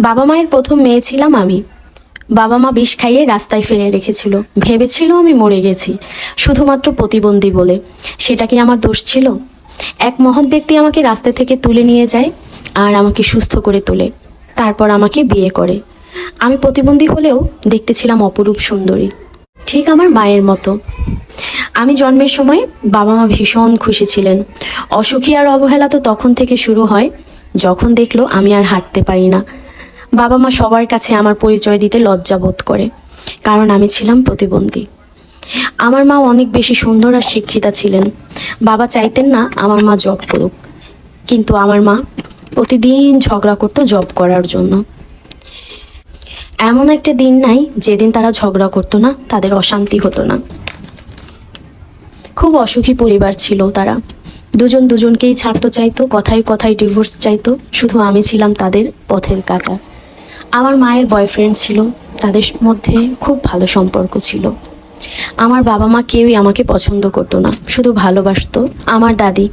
বাবা মায়ের প্রথম মেয়ে ছিলাম আমি। বাবা মা বিষ খাইয়ে রাস্তায় ফেলে রেখেছিল। ভেবেছিল আমি মরে গেছি, শুধুমাত্র প্রতিবন্ধী বলে। সেটা কি আমার দোষ ছিল? এক মহৎ ব্যক্তি আমাকে রাস্তা থেকে তুলে নিয়ে যায় আর আমাকে সুস্থ করে তোলে, তারপর আমাকে বিয়ে করে। আমি প্রতিবন্ধী হলেও দেখতে ছিলাম অপরূপ সুন্দরী। ঠিক আমার মায়ের মতো। আমি জন্মের সময় বাবা মা ভীষণ খুশি ছিলেন। অসুখী আর অবহেলা তো তখন থেকে শুরু হয়, যখন দেখল আমি আর হাঁটতে পারি না। বাবা মা সবার কাছে আমার পরিচয় দিতে লজ্জা বোধ করে, কারণ আমি ছিলাম প্রতিবন্ধী। আমার মা অনেক বেশি সুন্দর আর শিক্ষিতা ছিলেন। বাবা চাইতেন না আমার মা জব করুক, কিন্তু আমার মা প্রতিদিন ঝগড়া করতো জব করার জন্য। এমন একটা দিন নাই, যেদিন তারা ঝগড়া করতো না, তাদের অশান্তি হতো না। খুব অসুখী পরিবার ছিল তারা। দুজন দুজনকেই ছাড়তে চাইতো, কথায় কথায় ডিভোর্স চাইতো, শুধু আমি ছিলাম তাদের পথের কাটা। আমার মায়ের বয়ফ্রেন্ড ছিল, তাদের মধ্যে খুব ভালো সম্পর্ক ছিল। আমার বাবা মা কেউই আমাকে পছন্দ করতো না, শুধু ভালোবাসতো। আমার দাদি,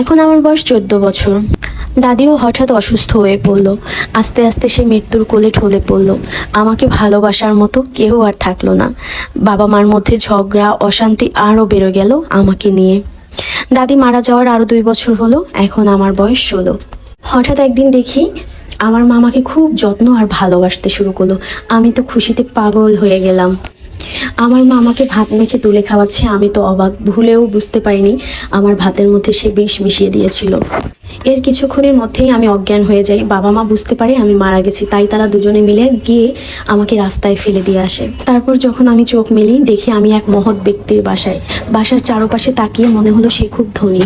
এখন আমার বয়স চোদ্দ বছর। দাদিও হঠাৎ অসুস্থ হয়ে পড়ল, আস্তে আস্তে সে মৃত্যুর কোলে ঢলে পড়ল। আমাকে ভালোবাসার মতো কেউ আর থাকল না। বাবা মার মধ্যে ঝগড়া, অশান্তি আরও বেড়ে গেল আমাকে নিয়ে। দাদি মারা যাওয়ার আরও দুই বছর হলো, এখন আমার বয়স ষোলো। হঠাৎ একদিন দেখি আমার মা আমাকে খুব যত্ন আর ভালোবাসতে শুরু করল। আমি তো খুশিতে পাগল হয়ে গেলাম। আমার মা আমাকে ভাত মেখে তুলে খাওয়াচ্ছে, আমি তো অবাক, ভুলেও বুঝতে পারিনি আমার ভাতের মধ্যে সে বিষ মিশিয়ে দিয়েছিল। এর কিছুক্ষণের মধ্যেই আমি অজ্ঞান হয়ে যাই। বাবা মা বুঝতে পারে আমি মারা গেছি, তাই তারা দুজনে মিলে গিয়ে আমাকে রাস্তায় ফেলে দিয়ে আসে। তারপর যখন আমি চোখ মেলি, দেখি আমি এক মহৎ ব্যক্তির বাসায়। বাসার চারপাশে তাকিয়ে মনে হলো সে খুব ধনী।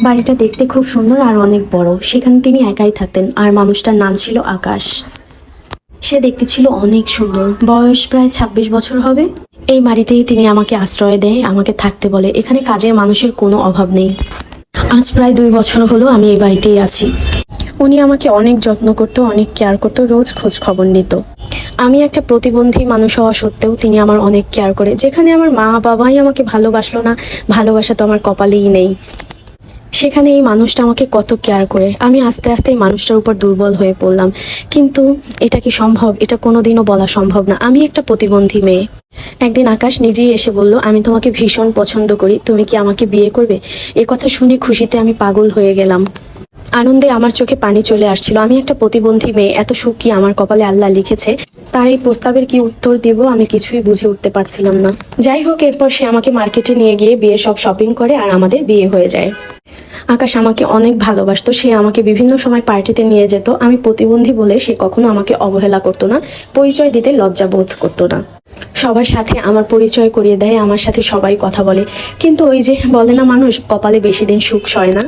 বাড়িটা দেখতে খুব সুন্দর আর অনেক বড়। সেখানে তিনি একাই থাকতেন আর মানুষটার নাম ছিল আকাশ। সে দেখতে ছিল অনেক সুন্দর। বয়স প্রায় ছাব্বিশ বছর হবে। এই বাড়িতেই তিনি আমাকে আশ্রয় দেয়, আমাকে থাকতে বলে। এখানে কাজের মানুষের কোনো অভাব নেই। আজ প্রায় দুই বছর হলো আমি এই বাড়িতেই আছি। উনি আমাকে অনেক যত্ন করতো, অনেক কেয়ার করতো, রোজ খোঁজ খবর নিত। আমি একটা প্রতিবন্ধী মানুষ হওয়া সত্ত্বেও তিনি আমার অনেক কেয়ার করে। যেখানে আমার মা বাবাই আমাকে ভালোবাসলো না, ভালোবাসা তো আমার কপালেই নেই। সেখানে এই মানুষটা আমাকে কত কেয়ার করে। আমি আস্তে আস্তে এই মানুষটার উপর দুর্বল হয়ে পড়লাম। কিন্তু এটা কি সম্ভব? এটা কোনোদিনও বলা সম্ভব না। আমি একটা প্রতিবন্ধী মেয়ে। একদিন আকাশ নিজেই এসে বলল, আমি তোমাকে ভীষণ পছন্দ করি। তুমি কি আমাকে বিয়ে করবে? এ কথা শুনে খুশিতে আমি পাগল হয়ে গেলাম। আনন্দে আমার চোখে পানি চলে আসছিল। আমি একটা প্রতিবন্ধী মেয়ে। এত সুখ কি আমার কপালে আল্লাহ লিখেছে? তার এই প্রস্তাবের কি উত্তর দিব আমি কিছুই বুঝে উঠতে পারছিলাম না। যাই হোক, এরপর সে আমাকে মার্কেটে নিয়ে গিয়ে বিয়ের সব শপিং করে আর আমাদের বিয়ে হয়ে যায়। আকাশ আমাকে অনেক ভালোবাসত, সে আমাকে বিভিন্ন সময় পার্টিতে নিয়ে যেত। আমি প্রতিবন্ধী বলে সে কখনো আমাকে অবহেলা করতো না, পরিচয় দিতে লজ্জা বোধ করতো না। সবার সাথে আমার পরিচয় করিয়ে দেয়, আমার সাথে সবাই কথা বলে। কিন্তু ওই যে বলে না মানুষ, কপালে বেশি দিন সুখ সয় না?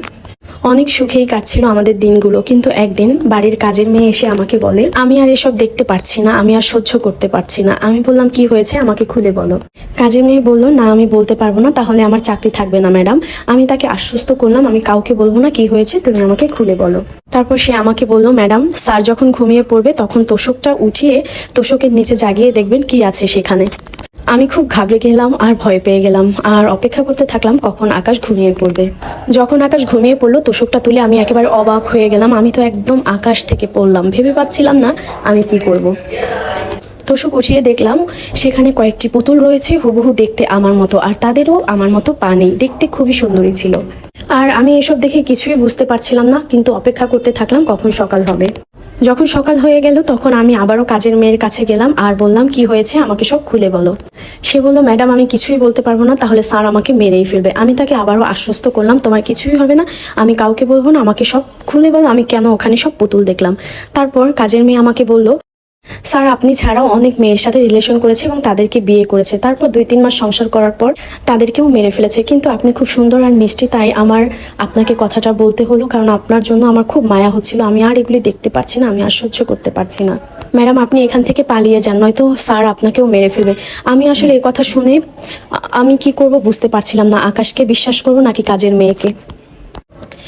অনেক সুখেই কাটছিল আমাদের দিনগুলো। কিন্তু একদিন বাড়ির কাজের মেয়ে এসে আমাকে বলে, আমি আর এসব দেখতে পারছি না, আমি আর সহ্য করতে পারছি না। আমি বললাম, কি হয়েছে? আমাকে খুলে বলো। কাজের মেয়ে বলল, না, আমি বলতে পারব না, তাহলে আমার চাকরি থাকবে না, ম্যাডাম। আমি তাকে আশ্বস্ত করলাম, আমি কাউকে বলব না, কি হয়েছে, তুমি আমাকে খুলে বলো। তারপর সে আমাকে বলল, ম্যাডাম, স্যার যখন ঘুমিয়ে পড়বে, তখন তোষকটা উঠিয়ে তোষকের নিচে জাগিয়ে দেখবেন কি আছে সেখানে। আমি খুব ঘাবড়ে গেলাম আর ভয় পেয়ে গেলাম। আর অপেক্ষা করতে থাকলাম কখন আকাশ ঘুমিয়ে পড়বে। যখন আকাশ ঘুমিয়ে পড়ল, তোষকটা তুলে আমি একেবারে অবাক হয়ে গেলাম। আমি তো একদম আকাশ থেকে পড়লাম। ভেবে পাচ্ছিলাম না আমি কি করব। তোষক উঠিয়ে দেখলাম, সেখানে কয়েকটি পুতুল রয়েছে, হুবহু দেখতে আমার মতো। আর তাদেরও আমার মতো পা নেই। দেখতে খুবই সুন্দরী ছিল। আর আমি এসব দেখে কিছুই বুঝতে পারছিলাম না, কিন্তু অপেক্ষা করতে থাকলাম কখন সকাল হবে। যখন সকাল হয়ে গেল, তখন আমি আবারও কাজের মেয়ের কাছে গেলাম আর বললাম, কি হয়েছে? আমাকে সব খুলে বলো। সে বলল, ম্যাডাম, আমি কিছুই বলতে পারব না, তাহলে স্যার আমাকে মেরেই ফেলবে। আমি তাকে আবারও আশ্বস্ত করলাম, তোমার কিছুই হবে না, আমি কাউকে বলব না, আমাকে সব খুলে বলো, আমি কেন ওখানে সব পুতুল দেখলাম? তারপর কাজের মেয়ে আমাকে বলল স্যার, আপনি ছাড়াও অনেক মেয়ের সাথে রিলেশন করেছে এবং তাদেরকে বিয়ে করেছে। তারপর দুই তিন মাস সংসার করার পর তাদেরকেও মেরে ফেলেছে। কিন্তু আপনি খুব সুন্দর আর মিষ্টি, তাই আমার আপনাকে কথাটা বলতে হলো, কারণ আপনার জন্য আমার খুব মায়া হচ্ছিল। আমি আর এগুলি দেখতে পারছি না, আমি আর সহ্য করতে পারছি না। ম্যাডাম, আপনি এখান থেকে পালিয়ে যান, নয়তো স্যার আপনাকেও মেরে ফেলবে। আমি আসলে এই কথা শুনে আমি কি করব বুঝতে পারছিলাম না। আকাশকে বিশ্বাস করব নাকি কাজের মেয়েকে?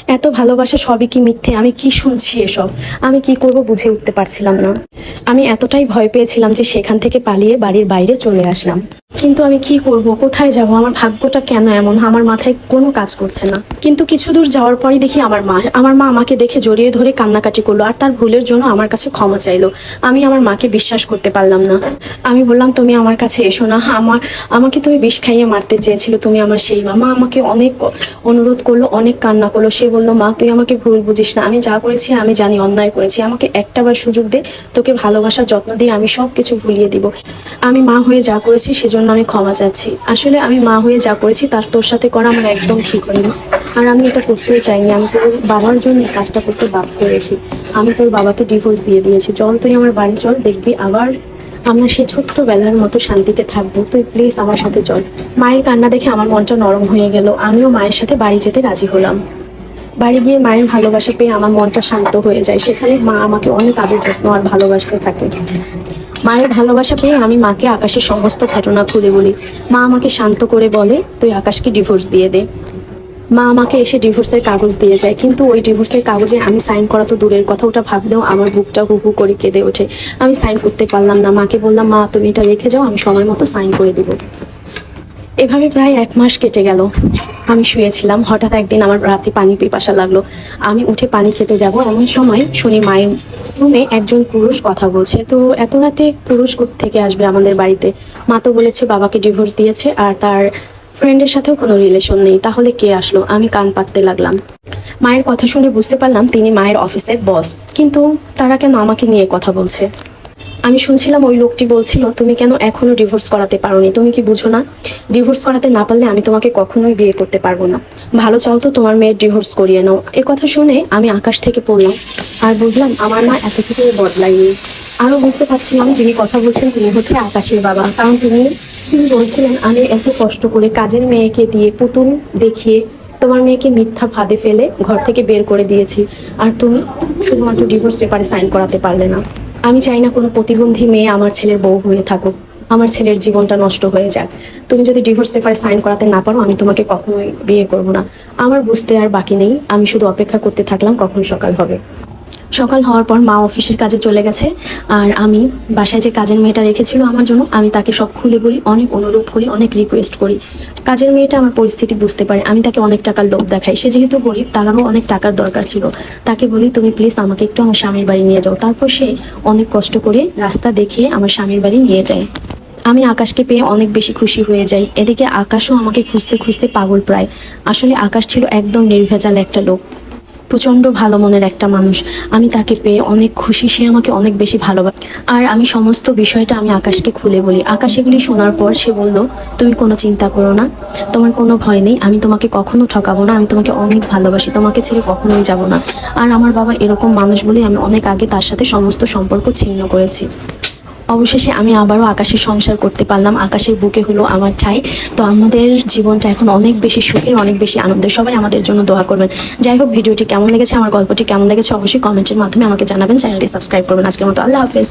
এত ভালোবাসা সবই কি মিথ্যে? আমি কি শুনছি এসব? আমি কি করব বুঝে উঠতে পারছিলাম না। আমি এতটাই ভয় পেয়েছিলাম যে সেখান থেকে পালিয়ে বাড়ির বাইরে চলে আসলাম। কিন্তু আমি কি করব? কোথায় যাব? আমার ভাগ্যটা কেন এমন? আমার মাথায় কোনো কাজ করছে না। কিন্তু কিছু দূর যাওয়ার পরই দেখি আমার মা আমার মা আমাকে দেখে জড়িয়ে ধরে কান্নাকাটি করল আর তার ভুলের জন্য আমার কাছে ক্ষমা চাইলো। আমি আমার মাকে বিশ্বাস করতে পারলাম না। আমি বললাম, তুমি আমার কাছে এসো না। আমার, আমাকে তুমি বিষ খাইয়ে মারতে চেয়েছিল। তুমি আমার সেই মা। মা আমাকে অনেক অনুরোধ করল, অনেক কান্না করল। সে বলল, মা, তুই আমাকে ভুল বুঝিস না। আমি যা করেছি, আমি জানি, অন্যায় করেছি। আমাকে একটাবার সুযোগ দে, তোকে ভালোবাসার যত্ন দিয়ে আমি সব কিছু ভুলিয়ে দিব। আমি মা হয়ে যা করেছি, সেজন্য আমি ক্ষমা চাচ্ছি। আসলে আমি মা হয়ে যা করেছি, তার তোর সাথে করা আমার একদম ঠিক হয়নি। আর আমি এটা করতেই চাইনি। আমি তোর বাবার জন্য কাজটা করতে বাধ্য করেছি আমি তোর বাবাকে ডিভোর্স দিয়ে দিয়েছি। চল তুই আমার বাড়ি চল, দেখবি আবার আমরা সেই ছোট্টবেলার মতো শান্তিতে থাকব। তুই প্লিজ আমার সাথে চল। মায়ের কান্না দেখে আমার মনটা নরম হয়ে গেল। আমিও মায়ের সাথে বাড়ি যেতে রাজি হলাম। বাড়ি গিয়ে মায়ের ভালোবাসা পেয়ে আমার মনটা শান্ত হয়ে যায়। সেখানে মা আমাকে অনেক আদর যত্ন আর ভালোবাসতে থাকে। মায়ের ভালোবাসা পেয়ে আমি মাকে আকাশের সমস্ত ঘটনা খুলে বলি। মা আমাকে শান্ত করে বলে, তুই আকাশকে ডিভোর্স দিয়ে দে। মা আমাকে এসে ডিভোর্সের কাগজ দিয়ে যায়। কিন্তু ওই ডিভোর্সের কাগজে আমি সাইন করা তো দূরের কথা, ওটা ভাবলেও আমার বুকটা হু হু করে কেঁদে ওঠে। আমি সাইন করতে পারলাম না। মাকে বললাম, মা, তুমি এটা রেখে যাও, আমি সময় মতো সাইন করে দেবো। এভাবে প্রায় এক মাস কেটে গেল। আমি শুয়েছিলাম, হঠাৎ একদিন আমার রাতে পানি পিপাসা লাগল। আমি উঠে পানি খেতে যাব এমন সময় শুনি মায়ের রুমে একজন পুরুষ কথা বলছে। তো এত রাতে পুরুষ থেকে আসবে আমাদের বাড়িতে? মা তো বলেছে বাবাকে ডিভোর্স দিয়েছে আর তার ফ্রেন্ডের সাথেও কোনো রিলেশন নেই। তাহলে কে আসলো? আমি কান পাততে লাগলাম। মায়ের কথা শুনে বুঝতে পারলাম তিনি মায়ের অফিসের বস কিন্তু তারা কেন আমাকে নিয়ে কথা বলছে? আমি শুনছিলাম ওই লোকটি বলছিল, তুমি কেন এখনও ডিভোর্স করাতে পারোনি? তুমি কি বুঝো না? ডিভোর্স করাতে না পারলে আমি তোমাকে কখনোই বিয়ে করতে পারব না। ভালো চাও তো তোমার মেয়ের ডিভোর্স করিয়ে নাও। এ কথা শুনে আমি আকাশ থেকে পড়লাম আর বুঝলাম আমার মা এত কিছু বদলায়নি। আরও বুঝতে পারছিলাম যিনি কথা বলছেন তিনি হচ্ছে আকাশের বাবা। কারণ তিনি তিনি বলছিলেন, আমি এত কষ্ট করে কাজের মেয়েকে দিয়ে পুতুল দেখিয়ে তোমার মেয়েকে মিথ্যা ফাঁদে ফেলে ঘর থেকে বের করে দিয়েছি। আর তুমি শুধুমাত্র ডিভোর্স পেপারে সাইন করাতে পারলে না। আমি চাই না কোনো প্রতিবন্ধী মেয়ে আমার ছেলের বউ হয়ে থাকুক। আমার ছেলের জীবনটা নষ্ট হয়ে যাক। তুমি যদি ডিভোর্স পেপারে সাইন করাতে না পারো, আমি তোমাকে কখনোই বিয়ে করব না। আমার বুঝতে আর বাকি নেই। আমি শুধু অপেক্ষা করতে থাকলাম কখন সকাল হবে। সকাল হওয়ার পর মা অফিসের কাজে চলে গেছে। আর আমি বাসায় যে কাজের মেয়েটা রেখেছিল আমার জন্য, আমি তাকে সব খুলে বলি, অনেক অনুরোধ করি, অনেক রিকোয়েস্ট করি। কাজের মেয়েটা আমার পরিস্থিতি বুঝতে পারে, আমি তাকে অনেক টাকার লোভ দেখাই। সে যেহেতু গরিব, তারও অনেক টাকার দরকার ছিল। তাকে বলি, তুমি প্লিজ আমাকে একটু আমার স্বামীর বাড়ি নিয়ে যাও। তারপর সে অনেক কষ্ট করে রাস্তা দেখিয়ে আমার স্বামীর বাড়ি নিয়ে যায়। আমি আকাশকে পেয়ে অনেক বেশি খুশি হয়ে যাই। এদিকে আকাশও আমাকে খুঁজতে খুঁজতে পাগল প্রায়। আসলে আকাশ ছিল একদম নির্ভেজাল একটা লোক। প্রচণ্ড ভালো মনের একটা মানুষ। আমি তাকে পেয়ে অনেক খুশি, সে আমাকে অনেক বেশি ভালোবাসে। আর আমি সমস্ত বিষয়টা আমি আকাশকে খুলে বলি। আকাশ এগুলি শোনার পর সে বলল, তুমি কোনো চিন্তা করো না, তোমার কোনো ভয় নেই। আমি তোমাকে কখনো ঠকাবো না, আমি তোমাকে অনেক ভালোবাসি। তোমাকে ছেড়ে কখনোই যাব না। আর আমার বাবা এরকম মানুষ বলে আমি অনেক আগে তার সাথে সমস্ত সম্পর্ক ছিন্ন করেছি। অবশেষে আমি আবারও আকাশের সংসার করতে পারলাম। আকাশের বুকে হলো আমার ছাই তো আমাদের জীবনটা এখন অনেক বেশি সুখের, অনেক বেশি আনন্দের। সবাই আমাদের জন্য দোয়া করবেন। যাই হোক, ভিডিওটি কেমন লেগেছে, আমার গল্পটি কেমন লেগেছে অবশ্যই কমেন্টের মাধ্যমে আমাকে জানাবেন। চ্যানেলটি সাবস্ক্রাইব করবেন। আজকের মতো আল্লাহ হাফেজ।